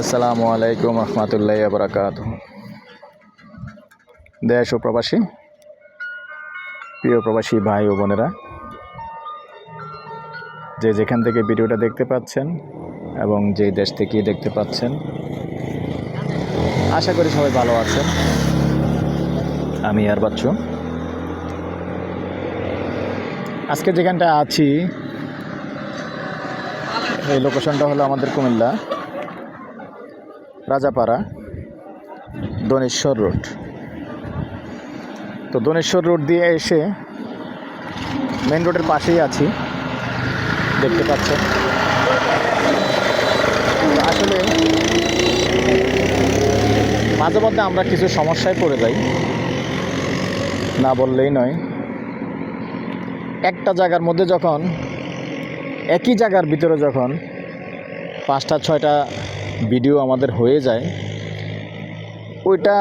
আসসালামু আলাইকুম রহমতুল্লাহ বরাকাত দেশ ও প্রবাসী, প্রিয় প্রবাসী ভাই ও বোনেরা, যে যেখান থেকে ভিডিওটা দেখতে পাচ্ছেন এবং যে দেশ থেকে দেখতে পাচ্ছেন, আশা করি সবাই ভালো আছেন। আমি আর বাচ্চু আজকে যেখানটা আছি এই লোকেশনটা হলো আমাদের কুমিল্লা, রাজাপাড়া, দনেশ্বর রোড। তো দনেশ্বর রোড দিয়ে এসে মেন রোডের পাশেই আছি, দেখতে পাচ্ছেন। আসলে মাঝে মধ্যে আমরা কিছু সমস্যায় পড়ে যাই, না বললেই নয়। একটা জায়গার মধ্যে যখন একই জায়গার ভিতরে যখন পাঁচটা, ছয়টা ভিডিও আমাদের হয়ে যায়, ওইটা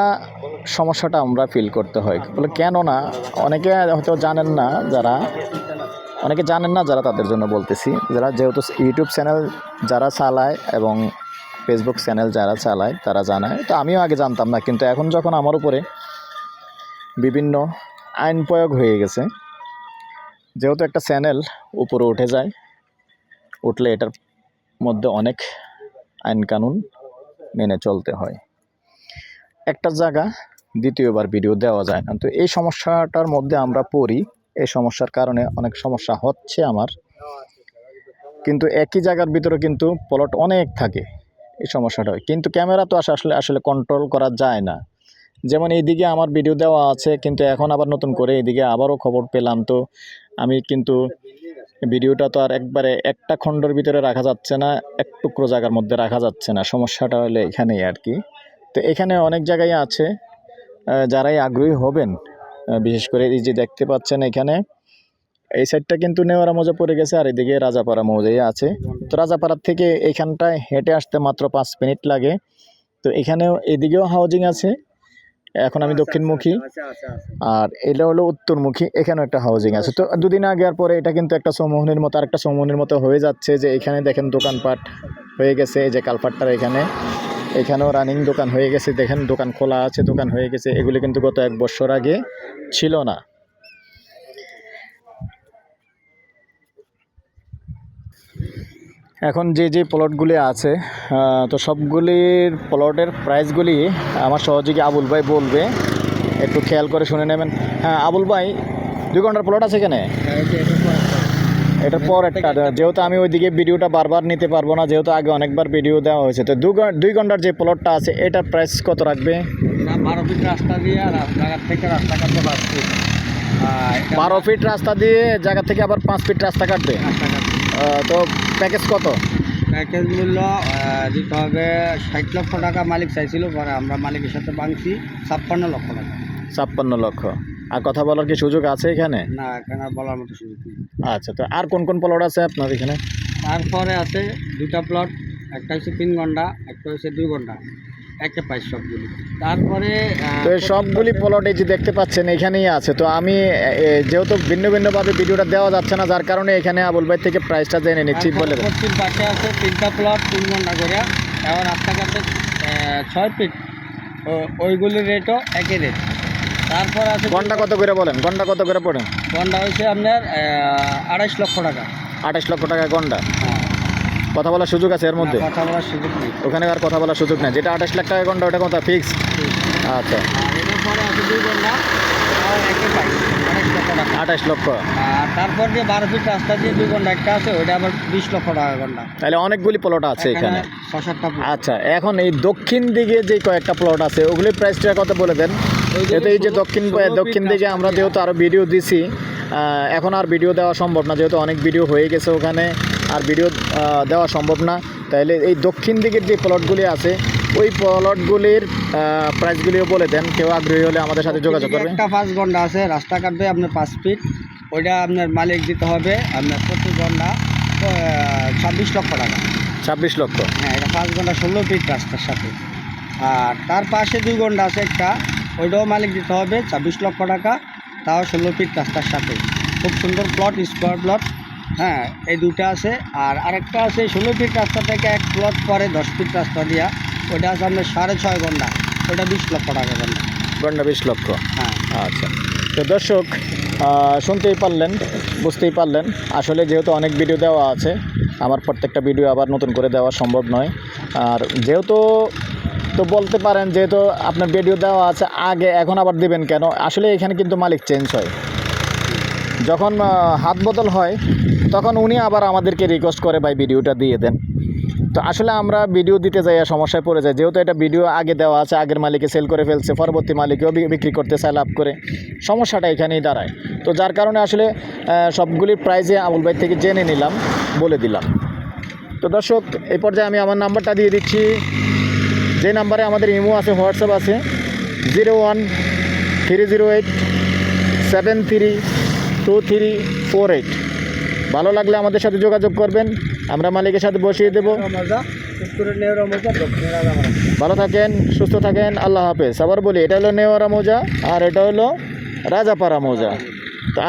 সমস্যাটা আমরা ফিল করতে হয়। বলে কেন না অনেকে হয়তো জানেন না যারা, অনেকে জানেন না যারা তাদের জন্য বলতেছি, যারা যেহেতু ইউটিউব চ্যানেল যারা চালায় এবং ফেসবুক চ্যানেল যারা চালায়, তারা জানায় তো আমিও আগে জানতাম না, কিন্তু এখন যখন আমার উপরে বিভিন্ন আইন প্রয়োগ হয়ে গেছে, যেহেতু একটা চ্যানেল উপরে উঠে যায় উঠলে এটার মধ্যে অনেক আইন কানুন মেনে চলতে হয়। একটা জায়গা দ্বিতীয়বার ভিডিও দেওয়া যায় না। তো এই সমস্যাটার মধ্যে আমরা পড়ি। এই সমস্যার কারণে অনেক সমস্যা হচ্ছে আমার। কিন্তু একই জায়গার ভিতরে কিন্তু প্লট অনেক থাকে এই সমস্যাটা হয়। কিন্তু ক্যামেরা তো আসলে আসলে কন্ট্রোল করা যায় না। যেমন এইদিকে আমার ভিডিও দেওয়া আছে, কিন্তু এখন আবার নতুন করে এইদিকে আবারও খবর পেলাম। তো আমি কিন্তু ভিডিওটা তো আর একবারে একটা খণ্ডর ভিতরে রাখা যাচ্ছে না, এক টুকরো জায়গার মধ্যে রাখা যাচ্ছে না। সমস্যাটা হলে এখানেই আর কি। তো এখানে অনেক জায়গায় আছে যারাই আগ্রহী হবেন বিশেষ করে এই যে দেখতে পাচ্ছেন এখানে, এই সাইডটা কিন্তু নেওয়ারা মজা পড়ে গেছে আর এদিকে রাজাপাড়া মৌজাই আছে। তো রাজাপাড়ার থেকে এইখানটায় হেঁটে আসতে মাত্র পাঁচ মিনিট লাগে। তো এখানেও এদিকেও হাউজিং আছে এখন আমি দক্ষিণমুখী আর এটা হলো উত্তরমুখী এখানেও একটা হাউজিং আছে। তো দুদিন আগে আর পরে এটা কিন্তু একটা সমোহনের মতো আর একটা সমোহনের মতো হয়ে যাচ্ছে যে এখানে দেখেন দোকানপাট হয়ে গেছে এই যে কালপাটটা এখানে। এখানেও রানিং দোকান হয়ে গেছে দেখেন দোকান খোলা আছে দোকান হয়ে গেছে। এগুলি কিন্তু গত এক বছর আগে ছিল না। এখন যে যে প্লটগুলি আছে তো সবগুলির প্লটের প্রাইসগুলি আমার সহযোগী আবুল ভাই বলবে। একটু খেয়াল করে শুনে নেবেন। হ্যাঁ আবুল ভাই দুই ঘণ্টার প্লট আছে এখানে? এটার পর একটা যেহেতু আমি ওইদিকে ভিডিওটা বারবার নিতে পারব না যেহেতু আগে অনেকবার ভিডিও দেওয়া হয়েছে তো দুই ঘণ্টার যে প্লটটা আছে এটার প্রাইস কত রাখবে? বারো ফিট রাস্তা দিয়ে রাস্তাঘাট থেকে রাস্তা কাটতে পারছি বারো ফিট রাস্তা দিয়ে জায়গা থেকে আবার পাঁচ ফিট রাস্তা কাটবে? আহ, তো প্যাকেজ কত? প্যাকেজ মূল্য দিতে হবে ষাট লক্ষ টাকা মালিক চাইছিল পরে আমরা মালিকের সাথে ভাঙছি ছাপ্পান্ন লক্ষ টাকা। ছাপ্পান্ন লক্ষ। আর কথা বলার কি সুযোগ আছে এখানে? না এখানে বলার মতো সুযোগ নেই। আচ্ছা তো আর কোন কোন প্লট আছে আপনার এখানে? তারপরে আছে দুটা প্লট একটা হচ্ছে তিন ঘণ্টা একটা হচ্ছে দুই ঘণ্টা। একে পাই সবগুলি। তারপরে তো এই সবগুলি প্লট এই যে দেখতে পাচ্ছেন এখানেই আছে। তো আমি যেহেতু ভিন্ন ভিন্নভাবে ভিডিওটা দেওয়া যাচ্ছে না যার কারণে এখানে আবুল ভাই থেকে প্রাইসটা জেনে নিচ্ছি বলে পশ্চিম পাশে আছে তিনটা প্লট তিন ঘণ্টা করে এবার রাস্তাঘাটে আহ, ছয় ফিট ওইগুলির রেটও একই রেট তারপর আছে ঘণ্টা কত করে বলেন? ঘণ্টা কত করে পড়েন ঘণ্টা হচ্ছে আপনার আড়াইশ লক্ষ টাকা। আঠাশ লক্ষ টাকা ঘণ্টা। হ্যাঁ, কথা বলার সুযোগ আছে এর মধ্যে? কথা বলার সুযোগ নেই। ওখানে আর কথা বলার সুযোগ নেই। যেটা আঠাশ লাখ টাকা ঘণ্টা ওটা কথা ফিক্স আচ্ছা। আঠাশ লক্ষ তারপর যে বারো ফিট রাস্তা দিয়ে দুই ঘণ্টা একটা আছে ওইটা আবার বিশ লক্ষ টাকা ঘণ্টা তাহলে অনেকগুলি প্লট আছে এখানে। আচ্ছা এখন এই দক্ষিণ দিকে যে কয়েকটা প্লট আছে ওগুলির প্রাইসটা কত বলে দেন? যেহেতু এই যে দক্ষিণ দক্ষিণ দিকে আমরা যেহেতু আরও ভিডিও দিছি এখন আর ভিডিও দেওয়া সম্ভব না যেহেতু অনেক ভিডিও হয়ে গেছে ওখানে। আর ভিডিও দেওয়া সম্ভব না। তাহলে এই দক্ষিণ দিকের যে প্লটগুলি আছে ওই প্লটগুলির প্রাইসগুলিও বলে দেন। কেউ আগ্রহী হলে আমাদের সাথে যোগাযোগ করবে একটা পাঁচ ঘণ্টা আছে রাস্তা কাটবে আপনার পাঁচ ফিট ওইটা আপনার মালিক দিতে হবে আপনার প্রতি ঘণ্টা ছাব্বিশ লক্ষ টাকা। ছাব্বিশ লক্ষ। হ্যাঁ এটা পাঁচ ঘণ্টা ষোলো ফিট রাস্তার সাথে। আর তার পাশে দুই ঘণ্টা আছে একটা ওইটাও মালিক দিতে হবে ছাব্বিশ লক্ষ টাকা তাও ষোলো ফিট রাস্তার সাথে। খুব সুন্দর প্লট স্কোয়ার প্লট হ্যাঁ এই দুটো আছে। আর আরেকটা আছে ষোলো ফিট রাস্তা থেকে এক প্লট পরে দশ ফিট রাস্তা দিয়া। ওটা আছে আপনার সাড়ে ছয় ঘণ্টা। ওটা বিশ লক্ষ টাকা ঘণ্টা। গন্ডা বিশ লক্ষ? হ্যাঁ। আচ্ছা। তো দর্শক শুনতেই পারলেন বুঝতেই পারলেন। আসলে যেহেতু অনেক ভিডিও দেওয়া আছে আমার প্রত্যেকটা ভিডিও আবার নতুন করে দেওয়া সম্ভব নয়। আর যেহেতু তো বলতে পারেন যেহেতু আপনার ভিডিও দেওয়া আছে আগে এখন আবার দিবেন কেন? আসলে এখানে কিন্তু মালিক চেঞ্জ হয়। যখন হাত বদল হয় তখন উনি আবার আমাদেরকে রিকোয়েস্ট করে, ভাই ভিডিওটা দিয়ে দেন। তো আসলে আমরা ভিডিও দিতে যাই সমস্যায় পড়ে যাই। যেহেতু এটা ভিডিও আগে দেওয়া আছে, আগের মালিকে সেল করে ফেলছে, পরবর্তী মালিকেও বিক্রি করতে চায়, লাভ করে। সমস্যাটা এখানেই দাঁড়ায়। তো যার কারণে আসলে সবগুলির প্রাইজে আবুল ভাই থেকে জেনে নিলাম, বলে দিলাম। তো দর্শক, এই পর্যায়ে আমি আমার নাম্বারটা দিয়ে দিচ্ছি। যে নাম্বারে আমাদের ইমো আছে, হোয়াটসঅ্যাপ আছে, zero one three zero eight seven three two three four eight. ভালো লাগলে আমাদের সাথে যোগাযোগ করবেন। আমরা মালিকের সাথে বসিয়ে দেবো। ভালো থাকেন, সুস্থ থাকেন, আল্লাহ হাফেজ। আবার বলি, এটা হলো নেওয়ারা মৌজা, আর এটা হলো রাজাপাড়া মৌজা।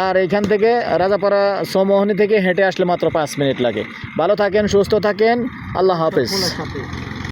আর এইখান থেকে রাজাপাড়া সমোহনী থেকে হেঁটে আসলে মাত্র পাঁচ মিনিট লাগে। ভালো থাকেন, সুস্থ থাকেন, আল্লাহ হাফেজ।